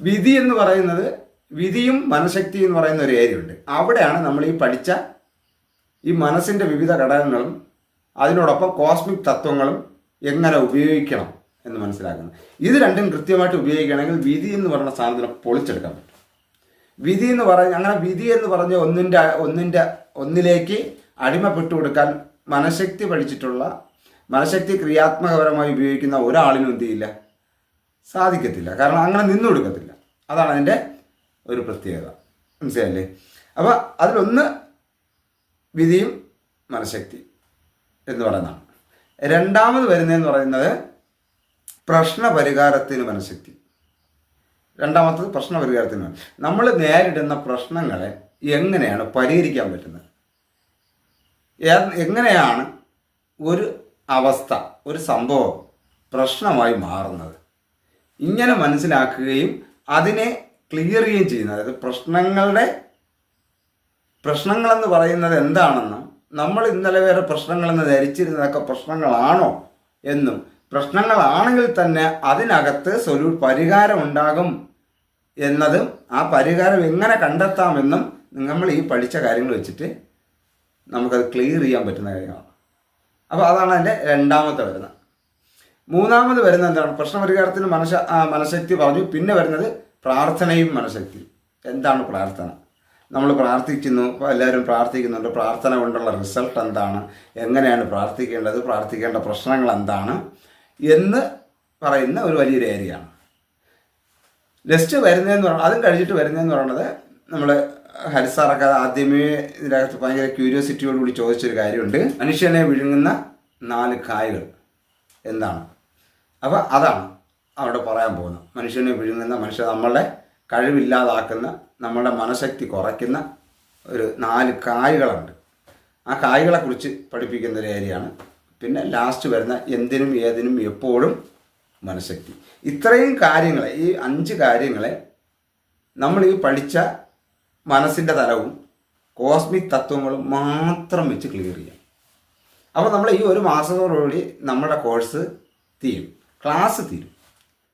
വിധി എന്ന് പറയുന്നത് വിധിയും മനഃശക്തി എന്ന് പറയുന്ന ഒരു ഏരിയ ഉണ്ട്. അവിടെയാണ് നമ്മൾ ഈ പഠിച്ച ഈ മനസ്സിന്റെ വിവിധ ഘടകങ്ങളും അതിനോടൊപ്പം കോസ്മിക് തത്വങ്ങളും എങ്ങനെ ഉപയോഗിക്കണം എന്ന് മനസ്സിലാക്കുന്നത്. ഇത് രണ്ടും കൃത്യമായിട്ട് ഉപയോഗിക്കുകയാണെങ്കിൽ വിധി എന്ന് പറയുന്ന സാധനത്തിന് പൊളിച്ചെടുക്കാൻ പറ്റും. വിധി എന്ന് പറഞ്ഞ അങ്ങനെ വിധി എന്ന് പറഞ്ഞ ഒന്നിന്റെ ഒന്നിന്റെ ഒന്നിലേക്ക് അടിമപ്പെട്ടു കൊടുക്കാൻ മനഃശക്തി പഠിച്ചിട്ടുള്ള മനഃശക്തി ക്രിയാത്മകപരമായി ഉപയോഗിക്കുന്ന ഒരാളിനും എന്ത് ചെയ്യില്ല? സാധിക്കത്തില്ല. കാരണം അങ്ങനെ നിന്നു കൊടുക്കത്തില്ല. അതാണ് അതിന്റെ ഒരു പ്രത്യേകത. മനസ്സിലായില്ലേ? അപ്പോൾ അതിലൊന്ന് വിധിയും മനഃശക്തി എന്ന് പറയുന്നതാണ്. രണ്ടാമത് വരുന്നതെന്ന് പറയുന്നത് പ്രശ്നപരിഹാരത്തിന് മനഃശക്തി. രണ്ടാമത്തത് പ്രശ്നപരിഹാരത്തിന് നമ്മൾ നേരിടുന്ന പ്രശ്നങ്ങളെ എങ്ങനെയാണ് പരിഹരിക്കാൻ പറ്റുന്നത്? എങ്ങനെയാണ് ഒരു അവസ്ഥ ഒരു സംഭവം പ്രശ്നമായി മാറുന്നത്? ഇങ്ങനെ മനസ്സിലാക്കുകയും അതിനെ ക്ലിയർ ചെയ്യുകയും ചെയ്യുന്നത് അതായത് പ്രശ്നങ്ങളുടെ പ്രശ്നങ്ങളെന്ന് പറയുന്നത് എന്താണെന്നും നമ്മൾ ഇന്നലെ വരെ പ്രശ്നങ്ങളെന്ന് ധരിച്ചിരുന്നതൊക്കെ പ്രശ്നങ്ങളാണോ എന്നും പ്രശ്നങ്ങളാണെങ്കിൽ തന്നെ അതിനകത്ത് സൊല്യൂ പരിഹാരം ഉണ്ടാകും എന്നതും ആ പരിഹാരം എങ്ങനെ കണ്ടെത്താമെന്നും നമ്മൾ ഈ പഠിച്ച കാര്യങ്ങൾ വെച്ചിട്ട് നമുക്കത് ക്ലിയർ ചെയ്യാൻ പറ്റുന്ന കാര്യമാണ് അപ്പോൾ അതാണ് അതിന്റെ രണ്ടാമത്തെ വരുന്നത്. മൂന്നാമത് വരുന്നത് എന്താണ്? പ്രശ്നപരിഹാരത്തിന് മനഃശ മനഃശക്തി പറഞ്ഞു. പിന്നെ വരുന്നത് പ്രാർത്ഥനയും മനഃശക്തി. എന്താണ് പ്രാർത്ഥന? നമ്മൾ പ്രാർത്ഥിക്കുന്നു എല്ലാവരും പ്രാർത്ഥിക്കുന്നുണ്ട്. പ്രാർത്ഥന കൊണ്ടുള്ള റിസൾട്ട് എന്താണ്? എങ്ങനെയാണ് പ്രാർത്ഥിക്കേണ്ടത്? പ്രാർത്ഥിക്കേണ്ട പ്രശ്നങ്ങൾ എന്താണ്? എന്ന് പറയുന്ന ഒരു വലിയൊരു ഏരിയയാണ്. നെക്സ്റ്റ് വരുന്നതെന്ന് പറഞ്ഞാൽ അതും കഴിഞ്ഞിട്ട് വരുന്നതെന്ന് പറയുന്നത് നമ്മൾ ഹരിസാറൊക്കെ ആദ്യമേ ഇതിനകത്ത് ഭയങ്കര ക്യൂരിയോസിറ്റിയോടുകൂടി ചോദിച്ചൊരു കാര്യമുണ്ട്. മനുഷ്യനെ വിഴുങ്ങുന്ന നാല് കായകൾ. എന്താണ്? അപ്പോൾ അതാണ് അവിടെ പറയാൻ പോകുന്നത്. മനുഷ്യനെ വിഴുങ്ങുന്ന മനുഷ്യ നമ്മളെ കഴിവില്ലാതാക്കുന്ന നമ്മളുടെ മനഃശക്തി കുറയ്ക്കുന്ന ഒരു നാല് കായ്കളുണ്ട്. ആ കായ്കളെക്കുറിച്ച് പഠിപ്പിക്കുന്ന ഒരു ഏരിയയാണ്. പിന്നെ ലാസ്റ്റ് വരുന്ന എന്തിനും ഏതിനും എപ്പോഴും മനഃശക്തി. ഇത്രയും കാര്യങ്ങളെ ഈ അഞ്ച് കാര്യങ്ങളെ നമ്മൾ ഈ പഠിച്ച മനസ്സിന്റെ തലവും കോസ്മിക് തത്വങ്ങളും മാത്രം വെച്ച് ക്ലിയർ ചെയ്യാം. അപ്പോൾ നമ്മൾ ഈ ഒരു മാസത്തോടുകൂടി നമ്മുടെ കോഴ്സ് തീരും. ക്ലാസ് തീരും.